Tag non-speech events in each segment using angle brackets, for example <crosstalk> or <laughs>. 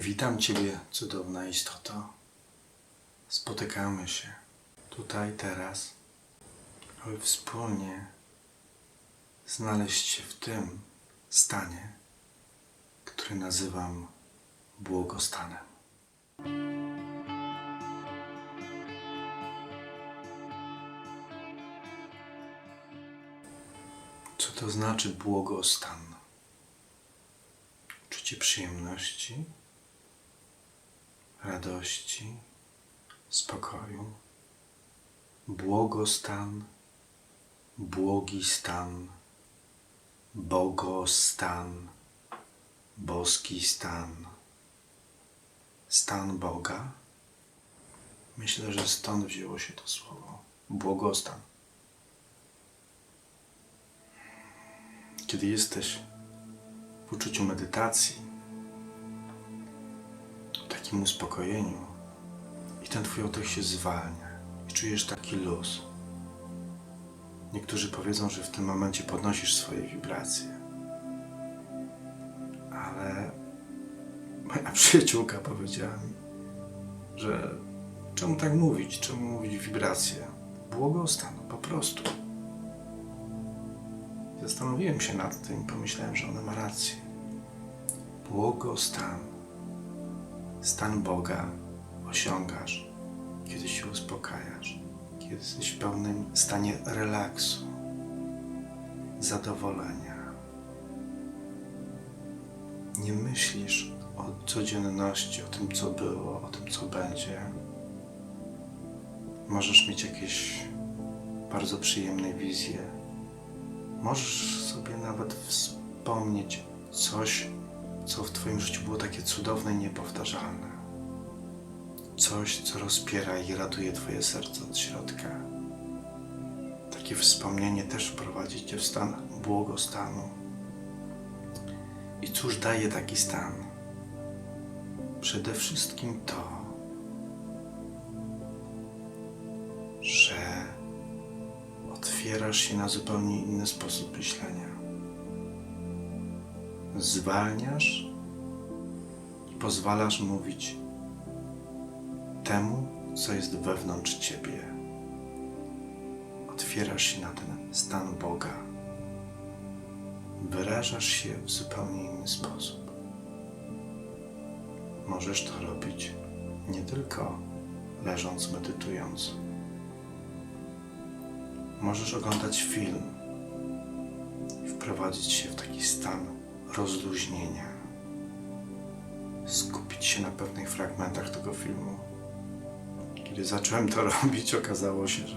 Witam Ciebie, cudowna istoto. Spotykamy się tutaj, teraz, aby wspólnie znaleźć się w tym stanie, który nazywam błogostanem. Co to znaczy błogostan? Czucie przyjemności, radości, spokoju, błogostan, błogi stan, bogostan, boski stan, stan Boga. Myślę, że stąd wzięło się to słowo błogostan. Kiedy jesteś w uczuciu medytacji, takim uspokojeniu i ten twój oddech się zwalnia i czujesz taki luz. Niektórzy powiedzą, że w tym momencie podnosisz swoje wibracje. Ale moja <laughs> przyjaciółka powiedziała mi, że czemu tak mówić, czemu mówić wibracje? Błogostan, po prostu. Zastanowiłem się nad tym i pomyślałem, że ona ma rację. Błogostan, stan Boga osiągasz, kiedy się uspokajasz, kiedy jesteś w pełnym stanie relaksu, zadowolenia. Nie myślisz o codzienności, o tym, co było, o tym, co będzie. Możesz mieć jakieś bardzo przyjemne wizje. Możesz sobie nawet wspomnieć coś, co w Twoim życiu było takie cudowne i niepowtarzalne. Coś, co rozpiera i raduje Twoje serce od środka. Takie wspomnienie też wprowadzi Cię w stan błogostanu. I cóż daje taki stan? Przede wszystkim to, że otwierasz się na zupełnie inny sposób myślenia. Zwalniasz i pozwalasz mówić temu, co jest wewnątrz ciebie. Otwierasz się na ten stan Boga. Wyrażasz się w zupełnie inny sposób. Możesz to robić nie tylko leżąc, medytując. Możesz oglądać film i wprowadzić się w taki stan rozluźnienia. Skupić się na pewnych fragmentach tego filmu. Kiedy zacząłem to <laughs> robić, okazało się, że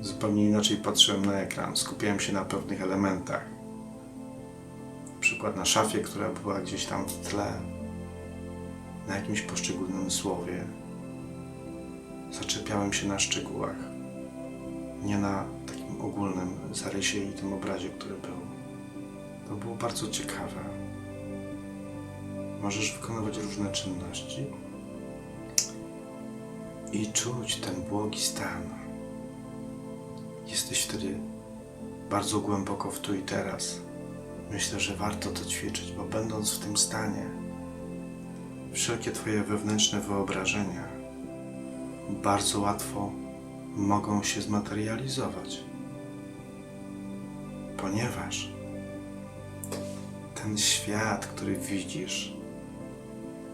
zupełnie inaczej patrzyłem na ekran. Skupiałem się na pewnych elementach. Na przykład na szafie, która była gdzieś tam w tle, na jakimś poszczególnym słowie. Zaczepiałem się na szczegółach, nie na takim ogólnym zarysie i tym obrazie, który był. To było bardzo ciekawe. Możesz wykonywać różne czynności i czuć ten błogi stan. Jesteś wtedy bardzo głęboko w tu i teraz. Myślę, że warto to ćwiczyć, bo będąc w tym stanie, wszelkie Twoje wewnętrzne wyobrażenia bardzo łatwo mogą się zmaterializować, ponieważ ten świat, który widzisz,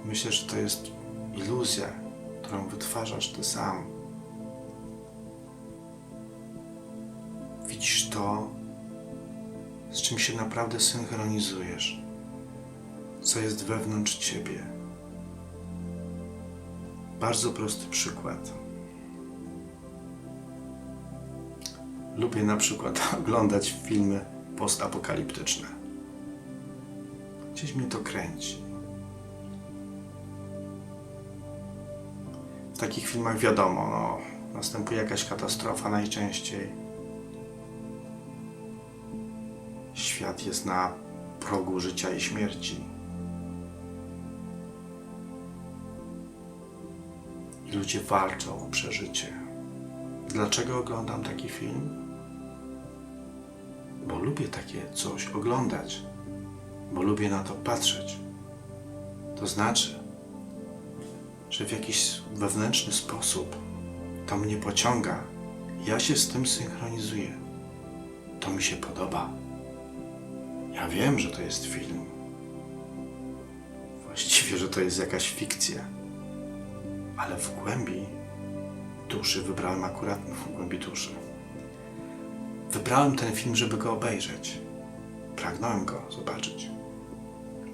myślę, że to jest iluzja, którą wytwarzasz Ty sam. Widzisz to, z czym się naprawdę synchronizujesz, co jest wewnątrz Ciebie. Bardzo prosty przykład. Lubię na przykład <laughs> oglądać filmy postapokaliptyczne. Gdzieś mnie to kręci. W takich filmach wiadomo, no, następuje jakaś katastrofa najczęściej. Świat jest na progu życia i śmierci. I ludzie walczą o przeżycie. Dlaczego oglądam taki film? Bo lubię takie coś oglądać, bo lubię na to patrzeć. To znaczy, że w jakiś wewnętrzny sposób to mnie pociąga. Ja się z tym synchronizuję. To mi się podoba. Ja wiem, że to jest film. Właściwie, że to jest jakaś fikcja. Ale w głębi duszy wybrałem akurat w głębi duszy. Wybrałem ten film, żeby go obejrzeć. Pragnąłem go zobaczyć.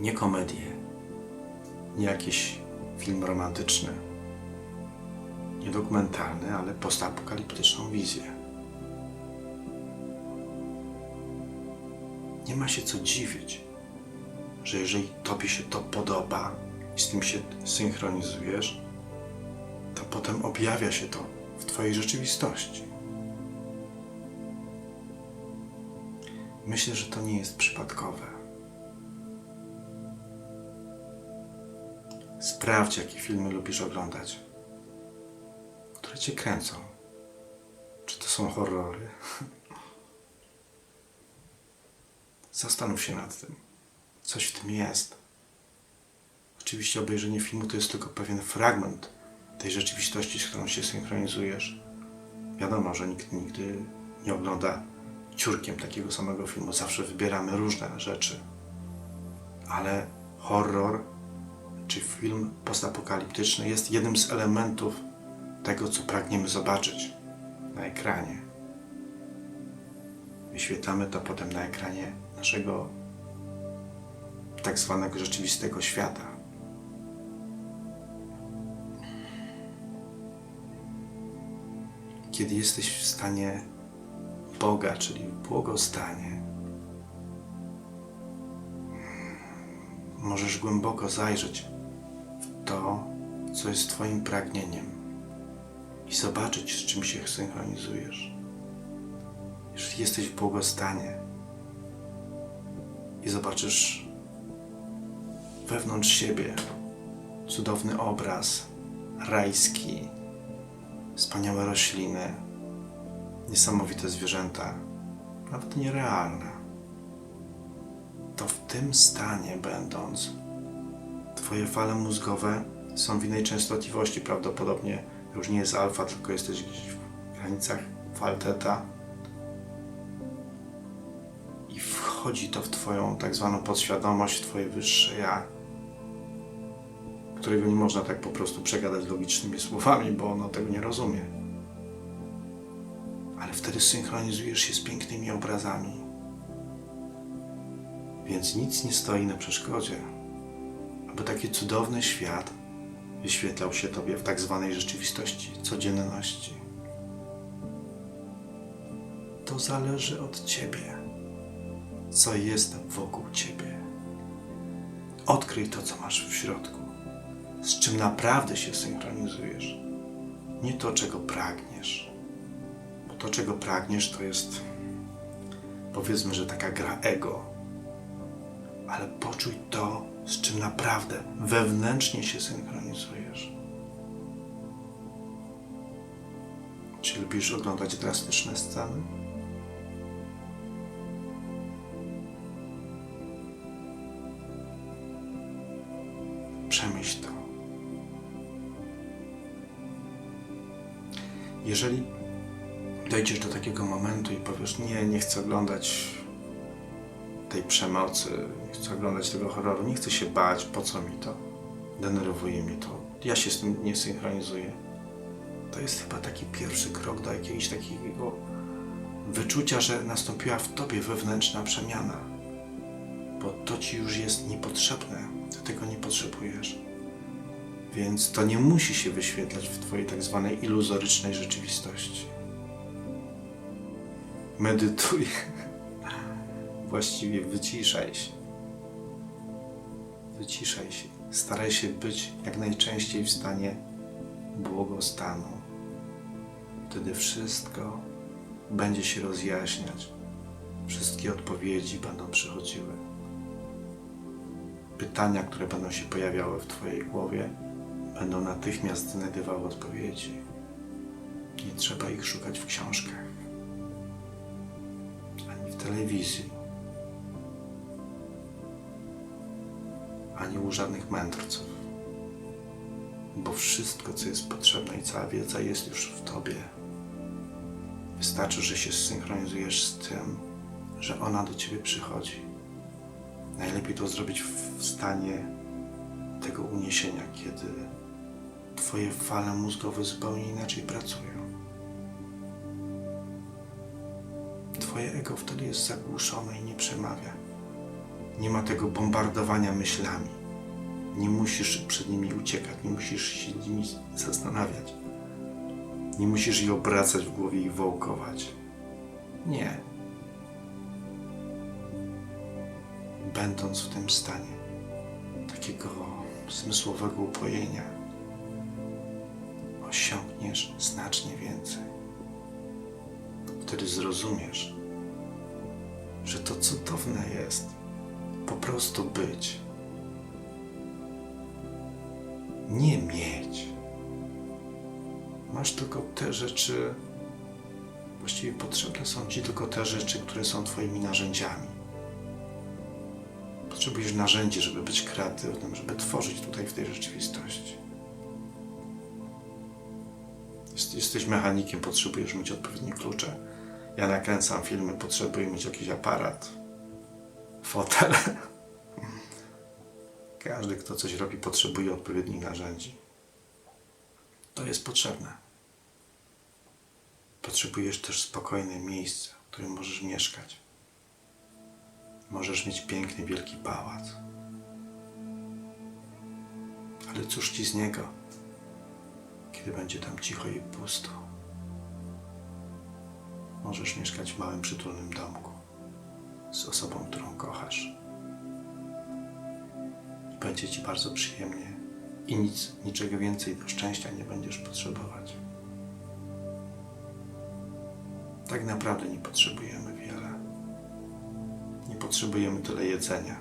Nie komedię, nie jakiś film romantyczny, nie dokumentalny, ale postapokaliptyczną wizję. Nie ma się co dziwić, że jeżeli Tobie się to podoba i z tym się synchronizujesz, to potem objawia się to w Twojej rzeczywistości. Myślę, że to nie jest przypadkowe. Sprawdź, jakie filmy lubisz oglądać, które cię kręcą. Czy to są horrory? <laughs> Zastanów się nad tym. Coś w tym jest. Oczywiście obejrzenie filmu to jest tylko pewien fragment tej rzeczywistości, z którą się synchronizujesz. Wiadomo, że nikt nigdy nie ogląda ciurkiem takiego samego filmu. Zawsze wybieramy różne rzeczy. Ale horror czy film postapokaliptyczny jest jednym z elementów tego, co pragniemy zobaczyć na ekranie. Wyświetlamy to potem na ekranie naszego tak zwanego rzeczywistego świata. Kiedy jesteś w stanie Boga, czyli błogostanie, możesz głęboko zajrzeć co jest Twoim pragnieniem i zobaczyć, z czym się synchronizujesz. Jeżeli jesteś w błogostanie i zobaczysz wewnątrz siebie cudowny obraz, rajski, wspaniałe rośliny, niesamowite zwierzęta, nawet nierealne, to w tym stanie będąc, Twoje fale mózgowe są w innej częstotliwości, prawdopodobnie już nie jest alfa, tylko jesteś gdzieś w granicach fal teta i wchodzi to w Twoją tak zwaną podświadomość, w Twoje wyższe ja, którego nie można tak po prostu przegadać logicznymi <laughs> słowami, bo ono tego nie rozumie. Ale wtedy synchronizujesz się z pięknymi obrazami. Więc nic nie stoi na przeszkodzie, aby taki cudowny świat wyświetlał się Tobie w tak zwanej rzeczywistości, codzienności. To zależy od Ciebie, co jest wokół Ciebie. Odkryj to, co masz w środku, z czym naprawdę się synchronizujesz. Nie to, czego pragniesz, bo to, czego pragniesz, to jest powiedzmy, że taka gra ego. Ale poczuj to, z czym naprawdę wewnętrznie się synchronizujesz. Czy lubisz oglądać drastyczne sceny? Przemyśl to. Jeżeli dojdziesz do takiego momentu i powiesz, nie, nie chcę oglądać tej przemocy, nie chcę oglądać tego horroru, nie chcę się bać, po co mi to? Denerwuje mnie to. Ja się z tym nie synchronizuję. To jest chyba taki pierwszy krok do jakiegoś takiego wyczucia, że nastąpiła w tobie wewnętrzna przemiana. Bo to ci już jest niepotrzebne. Ty tego nie potrzebujesz. Więc to nie musi się wyświetlać w twojej tak zwanej iluzorycznej rzeczywistości. Medytuj. Właściwie wyciszaj się. Wyciszaj się. Staraj się być jak najczęściej w stanie błogostanu. Wtedy wszystko będzie się rozjaśniać. Wszystkie odpowiedzi będą przychodziły. Pytania, które będą się pojawiały w Twojej głowie, będą natychmiast znajdowały odpowiedzi. Nie trzeba ich szukać w książkach ani w telewizji ani u żadnych mędrców. Bo wszystko, co jest potrzebne i cała wiedza jest już w tobie. Wystarczy, że się zsynchronizujesz z tym, że ona do ciebie przychodzi. Najlepiej to zrobić w stanie tego uniesienia, kiedy twoje fale mózgowe zupełnie inaczej pracują. Twoje ego wtedy jest zagłuszone i nie przemawia. Nie ma tego bombardowania myślami. Nie musisz przed nimi uciekać, nie musisz się nimi zastanawiać. Nie musisz je obracać w głowie i wołkować. Nie. Będąc w tym stanie takiego zmysłowego upojenia, osiągniesz znacznie więcej. Wtedy zrozumiesz, że to cudowne jest po prostu być. Nie mieć. Masz tylko te rzeczy, właściwie potrzebne są ci tylko te rzeczy, które są Twoimi narzędziami. Potrzebujesz narzędzi, żeby być kreatywnym, żeby tworzyć tutaj w tej rzeczywistości. Jest- Jesteś mechanikiem, potrzebujesz mieć odpowiednie klucze. Ja nakręcam filmy, potrzebuję mieć jakiś aparat, fotel. <laughs> Każdy, kto coś robi, potrzebuje odpowiednich narzędzi. To jest potrzebne. Potrzebujesz też spokojne miejsce, w którym możesz mieszkać. Możesz mieć piękny, wielki pałac. Ale cóż ci z niego, kiedy będzie tam cicho i pusto? Możesz mieszkać w małym, przytulnym domku z osobą, którą kochasz. Będzie ci bardzo przyjemnie i nic, niczego więcej do szczęścia nie będziesz potrzebować. Tak naprawdę nie potrzebujemy wiele. Nie potrzebujemy tyle jedzenia.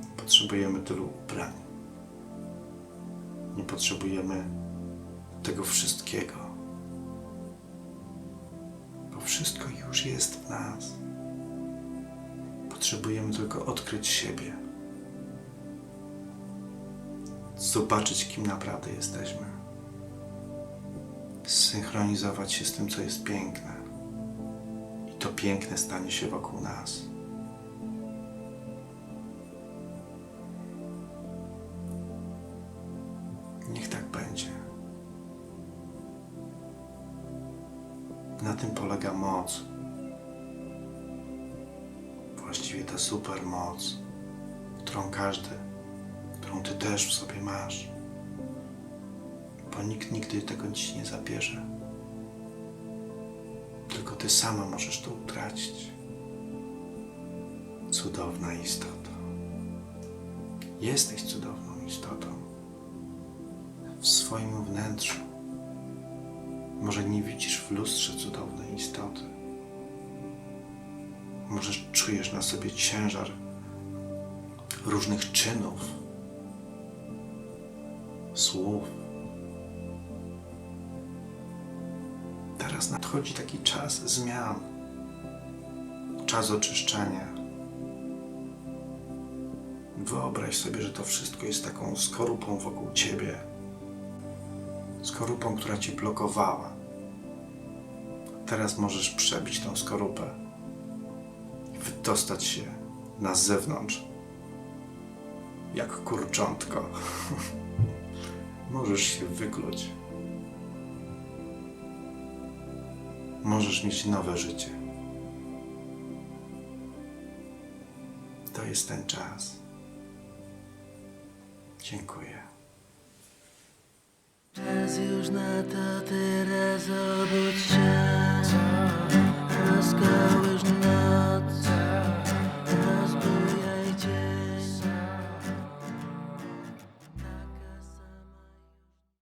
Nie potrzebujemy tylu ubrań. Nie potrzebujemy tego wszystkiego. Bo wszystko już jest w nas. Potrzebujemy tylko odkryć siebie. Zobaczyć, kim naprawdę jesteśmy. Zsynchronizować się z tym, co jest piękne. I to piękne stanie się wokół nas. Niech tak będzie. Na tym polega moc. Właściwie ta super moc, którą każdy, którą ty też w sobie masz. Bo nikt nigdy tego ci nie zabierze. Tylko ty sama możesz to utracić. Cudowna istota. Jesteś cudowną istotą. W swoim wnętrzu. Może nie widzisz w lustrze cudownej istoty. Może czujesz na sobie ciężar różnych czynów, słów. Teraz nadchodzi taki czas zmian, czas oczyszczania. Wyobraź sobie, że to wszystko jest taką skorupą wokół ciebie. Skorupą, która ci blokowała. Teraz możesz przebić tą skorupę i wydostać się na zewnątrz. Jak kurczątko. <laughs> możesz się wykluć. Możesz mieć nowe życie. To jest ten czas. Dziękuję. Czas już na to teraz obudź się